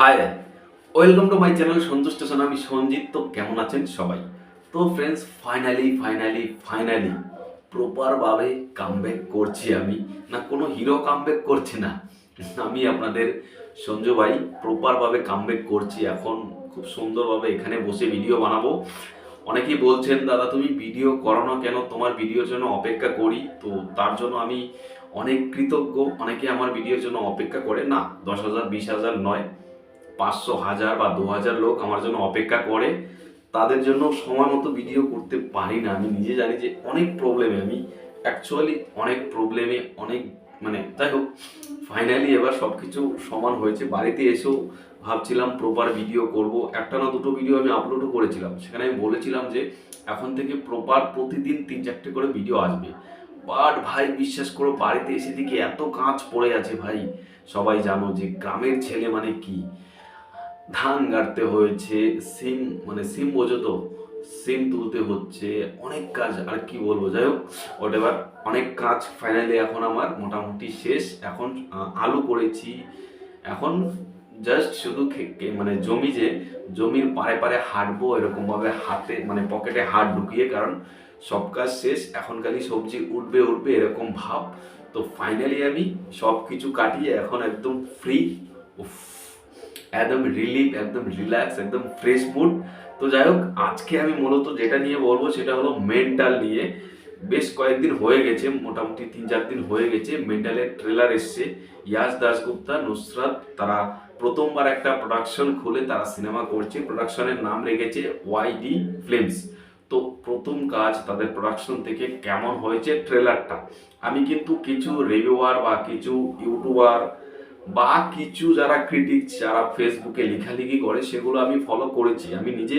Hi welcome to my channel Santosh station আমি সঞ্জিত, তো কেমন আছেন সবাই? তো ফ্রেন্ডস ফাইনালি ফাইনালি ফাইনালি প্রপারভাবে কামব্যাক করছি আমি। না, কোনো হিরো কামব্যাক করছে না। আমি আপনাদের সঞ্জু ভাই প্রপারভাবে কামব্যাক করছি। এখন খুব সুন্দরভাবে এখানে বসে ভিডিও বানাবো। অনেকেই বলছেন, দাদা, তুমি ভিডিও করো না কেন? তোমার ভিডিওর জন্য অপেক্ষা করি। তো তার জন্য আমি অনেক কৃতজ্ঞ। অনেকে আমার ভিডিওর জন্য অপেক্ষা করে। না, দশ হাজার, বিশ হাজার নয়। পাঁচশো হাজার বা দু হাজার লোক আমার জন্য অপেক্ষা করে। তাদের জন্য সময় মতো ভিডিও করতে পারি না। আমি নিজে জানি যে অনেক প্রবলেমে আমি অ্যাকচুয়ালি অনেক প্রবলেমে অনেক মানে যাই হোক ফাইনালি এবার সব কিছু সমান হয়েছে। বাড়িতে এসেও ভাবছিলাম প্রপার ভিডিও করব। একটা না দুটো ভিডিও আমি আপলোডও করেছিলাম। সেখানে আমি বলেছিলাম যে এখন থেকে প্রপার প্রতিদিন তিন চারটে করে ভিডিও আসবে। বাট ভাই, বিশ্বাস করো, বাড়িতে এসে দেখি এত কাঁচ পড়ে আছে ভাই। সবাই জানো যে গ্রামের ছেলে মানে কি। ধান গাড়তে হয়েছে, সিম মানে সিম বোঝো তো, সিম তুলতে হচ্ছে, অনেক কাজ, আর কি বলব, যাই হোক এবার অনেক কাজ ফাইনালি এখন আমার মোটামুটি শেষ, এখন আলু করেছি, এখন জাস্ট শুধু মানে জমি যে, জমির পারে পারে হাঁটবো এরকম ভাবে হাতে মানে পকেটে হাত ঢুকিয়ে, কারণ সব কাজ শেষ, এখন খালি সবজি উঠবে উঠবে, এরকম ভাব, তো ফাইনালি আমি সব কিছু কাটিয়ে এখন একদম ফ্রি একদম রিলিফ একদম রিল্যাক্স একদম ফ্রেশ মুড তো যাই হোক আজকে আমি মূলত যেটা নিয়ে বলব সেটা হলো মেন্টাল নিয়ে। বেশ কয়েকদিন হয়ে গেছে, মোটামুটি তিন চার দিন হয়ে গেছে মেন্টালের ট্রেলার এসছে। ইয়াস দাসগুপ্তা নুসরাত, তারা প্রথমবার একটা প্রোডাকশন খুলে তারা সিনেমা করছে। প্রোডাকশনের নাম রেখেছে ওয়াইডি ফিল্মস তো প্রথম কাজ তাদের প্রোডাকশন থেকে কেমন হয়েছে ট্রেলারটা আমি কিন্তু কিছু রিভিউয়ার বা কিছু ইউটিউবার বা কিছু যারা ক্রিটিক যারা ফেসবুকে লেখালেখি করে, সেগুলো আমি ফলো করেছি। আমি নিজে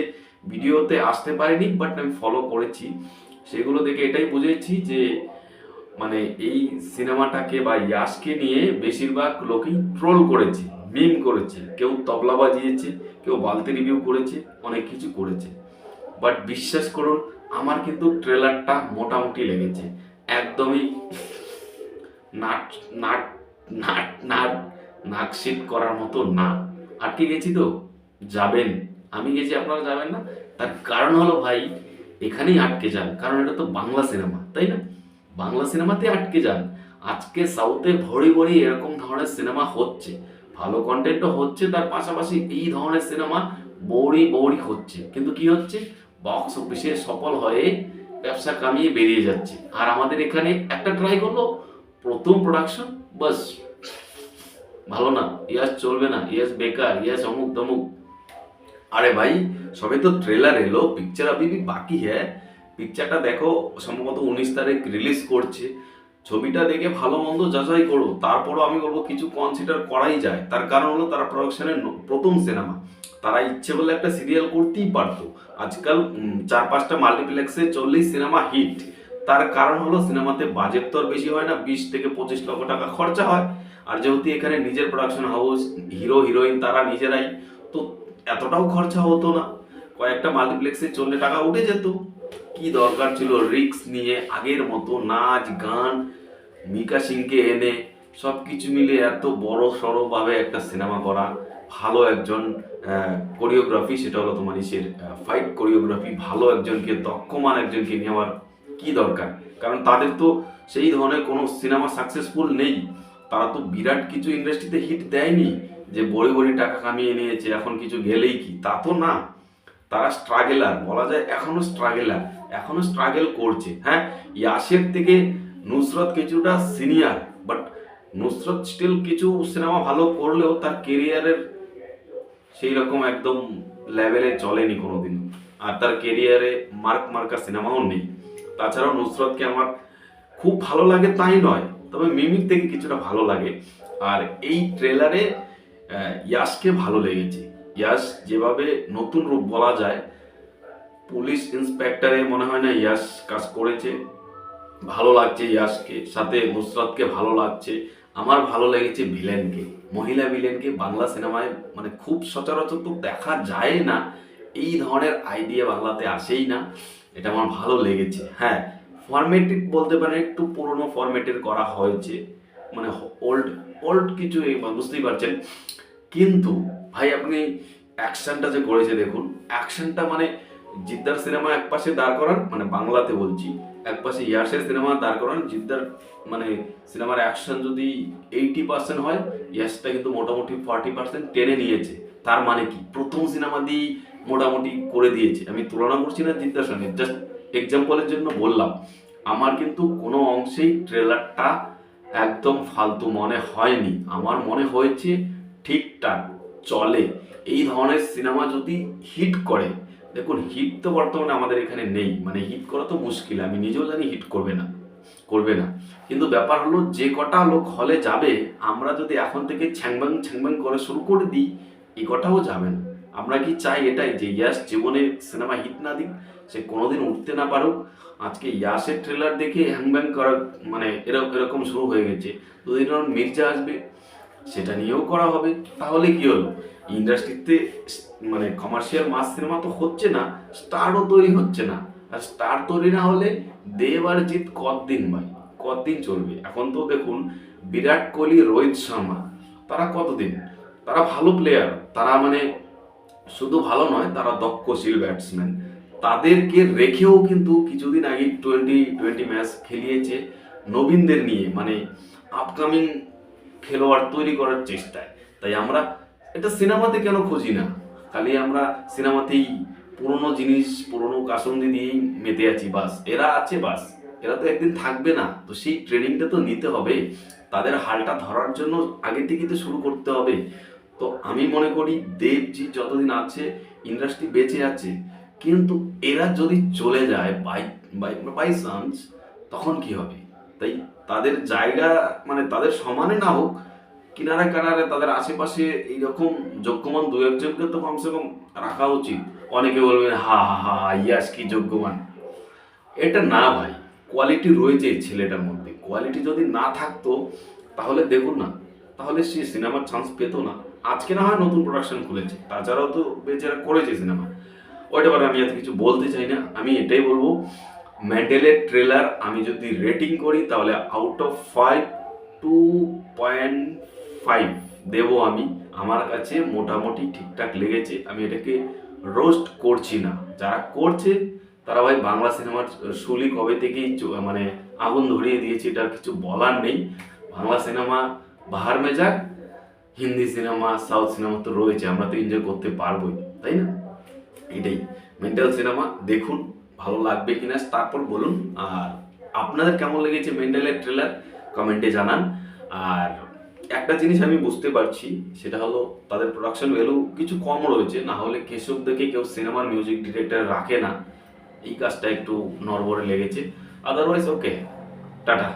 ভিডিওতে আসতে পারিনি বাট আমি ফলো করেছি। সেগুলো দেখে এটাই বুঝেছি যে মানে এই সিনেমাটাকে বা ইয়াসকে নিয়ে বেশিরভাগ লোকই ট্রোল করেছে মিম করেছে। কেউ তবলা বাজিয়েছে, কেউ বালতি রিভিউ করেছে, অনেক কিছু করেছে। বাট বিশ্বাস করুন, আমার কিন্তু ট্রেলারটা মোটামুটি লেগেছে। একদমই নাট নাট নাট নাট নাকশিট করার মতো না। আটকে গেছি তো? যাবেন। আমি গেছি, আপনারা যাবেন না? তার কারণ হলো ভাই, এখানেই আটকে যান। কারণ এটা তো বাংলা সিনেমা, তাই না? বাংলা সিনেমাতে আটকে যান। আজকে সাউথে ভরি ভরি এরকম ধরনের সিনেমা হচ্ছে। ভালো কন্টেন্টও হচ্ছে, তার পাশাপাশি এই ধরনের সিনেমা বৌড়ি বৌড়ি হচ্ছে। কিন্তু কি হচ্ছে? বক্স অফিসে সফল হয়ে ব্যবসা কামিয়ে বেরিয়ে যাচ্ছে। আর আমাদের এখানে একটা ট্রাই করল। প্রথম প্রোডাকশন বাস, ভালো না, ইয়াস চলবে না, ইয়াস বেকার, ইয়াস অমুক তমুক। আরে ভাই, সবে তো ট্রেলার এলো পিকচার ভি বাকি হ্যাঁ। পিকচারটা দেখো, সম্ভবত উনিশ তারিখ রিলিজ করছে। ছবিটা দেখে ভালো মন্দ যাচাই করো, তারপরও আমি বলব কিছু কনসিডার করাই যায়। তার কারণ হলো তারা প্রোডাকশনের প্রথম সিনেমা তারা ইচ্ছে করলে একটা সিরিয়াল করতেই পারতো। আজকাল চার পাঁচটা মাল্টিপ্লেক্সে চললেই সিনেমা হিট তার কারণ হলো সিনেমাতে বাজেট তো আর বেশি হয় না, বিশ থেকে পঁচিশ লক্ষ টাকা খরচা হয়। আর যেহেতু এখানে নিজের প্রোডাকশন হাউস হিরো হিরোইন তারা নিজেরাই, তো এতটাও খরচা হতো না। কয়েকটা মাল্টিপ্লেক্সে চললে টাকা উঠে যেত। কি দরকার ছিল রিক্স নিয়ে, আগের মতো নাচ, গান, মিকা সিংকে এনে সব কিছু মিলে এত বড় সড়োভাবে একটা সিনেমা করা, ভালো একজন কোরিওগ্রাফি সেটা হলো তোমার ইসের ফাইট কোরিওগ্রাফি ভালো একজনকে দক্ষমান একজনকে নেওয়ার কি দরকার? কারণ তাদের তো সেই ধরনের কোনো সিনেমা সাকসেসফুল নেই। তারা তো বিরাট কিছু ইন্ডাস্ট্রিতে হিট দেয়নি যে বড়ি বড়ি টাকা কামিয়ে নিয়েছে, এখন কিছু গেলেই কি? তা তো না। তারা স্ট্রাগেলার বলা যায় এখনও স্ট্রাগেলার এখনও স্ট্রাগেল করছে। হ্যাঁ ইয়াসের থেকে নুসরত কিছুটা সিনিয়র বাট নুসরত স্টিল কিছু সিনেমা ভালো করলেও তার কেরিয়ারের সেই রকম একদম লেভেলে চলেনি কোনোদিন আর তার কেরিয়ারে মার্ক মার্কা সিনেমাও নেই। তাছাড়াও নুসরতকে আমার খুব ভালো লাগে তাই নয়, তবে মিমিক থেকে কিছুটা ভালো লাগে। আর এই ট্রেলারে ইয়াসকে ভালো লেগেছে। ইয়াস যেভাবে নতুন রূপ বলা যায়, পুলিশ ইন্সপেক্টরে মনে হয় না ইয়াস কাজ করেছে। ভালো লাগছে ইয়াসকে, সাথে নুসরাতকে ভালো লাগছে। আমার ভালো লেগেছে ভিলেনকে। মহিলা ভিলেনকে বাংলা সিনেমায় মানে খুব সচরাচর তো দেখা যায় না। এই ধরনের আইডিয়া বাংলাতে আসেই না। এটা আমার ভালো লেগেছে। হ্যাঁ ফরম্যাটিক বলতে পারেন, একটু পুরনো ফরম্যাটের করা হয়েছে। মানে ওল্ড ওল্ড কিছু বুঝতেই পারছেন। কিন্তু, ভাই, আপনি অ্যাকশনটা যে করেছে দেখুন অ্যাকশনটা মানে জিদ্দার সিনেমা এক পাশে দাঁড় করান মানে বাংলাতে বলছি এক পাশে ইয়াসের সিনেমা দাঁড় করান, জিদ্দার মানে সিনেমার অ্যাকশন যদি এইটি পার্সেন্ট হয়, ইয়াসটা কিন্তু মোটামুটি ফর্টি পার্সেন্ট টেনে নিয়েছে। তার মানে কি? প্রথম সিনেমা দিয়েই মোটামুটি করে দিয়েছে। আমি তুলনা করছি না জিদ্দার সঙ্গে জাস্ট এক্সাম্পলের জন্য বললাম। আমার কিন্তু কোনো অংশেই ট্রেলারটা একদম ফালতু মনে হয়নি। আমার মনে হয়েছে ঠিকঠাক চলে। এই ধরনের সিনেমা যদি হিট করে, দেখুন হিট তো বর্তমানে আমাদের এখানে নেই। মানে হিট করা তো মুশকিল, আমি নিজেও জানি হিট করবে না করবে না। কিন্তু ব্যাপার হলো যে কটা লোক হলে যাবে, আমরা যদি এখন থেকে ছ্যাংবাং ছ্যাংবাং করে শুরু করে দিই এই কটাও যাবে না। আমরা কি চাই এটাই যে ইয়াস জীবনে সিনেমা হিট না দিক, সে কোনোদিন উঠতে না পারুক। আজকে ইয়াসের ট্রেলার দেখে হ্যাংব্যাং করা মানে এরকম এরকম শুরু হয়ে গেছে। দুদিন পর মির্জা আসবে, সেটা নিয়েও করা হবে। তাহলে কি হলো? ইন্ডাস্ট্রিতে মানে কমার্শিয়াল মাস সিনেমা তো হচ্ছে না স্টারও তৈরি হচ্ছে না। আর স্টার তৈরি না হলে দেব আর জিৎ কতদিন ভাই? কতদিন চলবে? এখন তো দেখুন, বিরাট কোহলি, রোহিত শর্মা, তারা কতদিন? তারা ভালো প্লেয়ার তারা মানে শুধু ভালো নয়, তারা দক্ষশীল ব্যাটসম্যান তাদেরকে রেখেও কিন্তু কিছুদিন আগে টোয়েন্টি টোয়েন্টি ম্যাচ খেলিয়েছে নবীনদের নিয়ে মানে আপকামিং খেলোয়াড় তৈরি করার চেষ্টায়। তাই আমরা এটা সিনেমাতে কেন খুঁজি না? খালি আমরা সিনেমাতেই পুরনো জিনিস, পুরনো কাসন্দি দিয়েই মেতে আছি, বাস। এরা আছে, বাস। এরা তো একদিন থাকবে না। তো সেই ট্রেনিংটা তো নিতে হবে। তাদের হালটা ধরার জন্য আগে থেকে তো শুরু করতে হবে। তো আমি মনে করি দেবজি যতদিন আছে ইন্ডাস্ট্রি বেঁচে আছে কিন্তু এরা যদি চলে যায় বাই বাই বাই চান্স তখন কি হবে? তাই তাদের জায়গা মানে তাদের সমানে না হোক কিনারে কিনারে তাদের আশেপাশে এইরকম যোগ্যমান দু একজনকে তো কমসে কম রাখা উচিত। অনেকে বলবেন হা হা হা হা, ইয়াস কি যোগ্যমান এটা না ভাই কোয়ালিটি রয়েছে ছেলেটার মধ্যে। কোয়ালিটি যদি না থাকতো তাহলে দেখুন না তাহলে সে সিনেমার চান্স পেতো না। আজকে না হয় নতুন প্রোডাকশন খুলেছে। তাছাড়াও তো বেচারা করেছে সিনেমা। ওইটা আমি এত কিছু বলতে চাই না। আমি এটাই বলব ম্যান্ডেলের ট্রেলার আমি যদি রেটিং করি, তাহলে out of five two point five দেবো আমি। আমার কাছে মোটামুটি ঠিকঠাক লেগেছে। আমি এটাকে রোস্ট করছি না। যারা করছে, তারা ভাই বাংলা সিনেমার শুলি কবে থেকেই মানে আগুন ধরিয়ে দিয়েছে, এটার কিছু বলার নেই। বাংলা সিনেমা বাহার মেজাক, হিন্দি সিনেমা, সাউথ সিনেমা তো রয়েছে, আমরা তো এনজয় করতে পারবোই, তাই না? এটাই। মেন্টাল সিনেমা দেখুন, ভালো লাগবে কিনা, তারপর বলুন। আর আপনাদের কেমন লেগেছে মেন্টালের ট্রেলার কমেন্টে জানান। আর একটা জিনিস আমি বুঝতে পারছি, সেটা হলো তাদের প্রোডাকশন ভ্যালু কিছু কম রয়েছে, না হলে কেশব দেখে কেউ সিনেমার মিউজিক ডিরেক্টর রাখে না। এই কাজটা একটু নরবরে লেগেছে। Otherwise okay tata.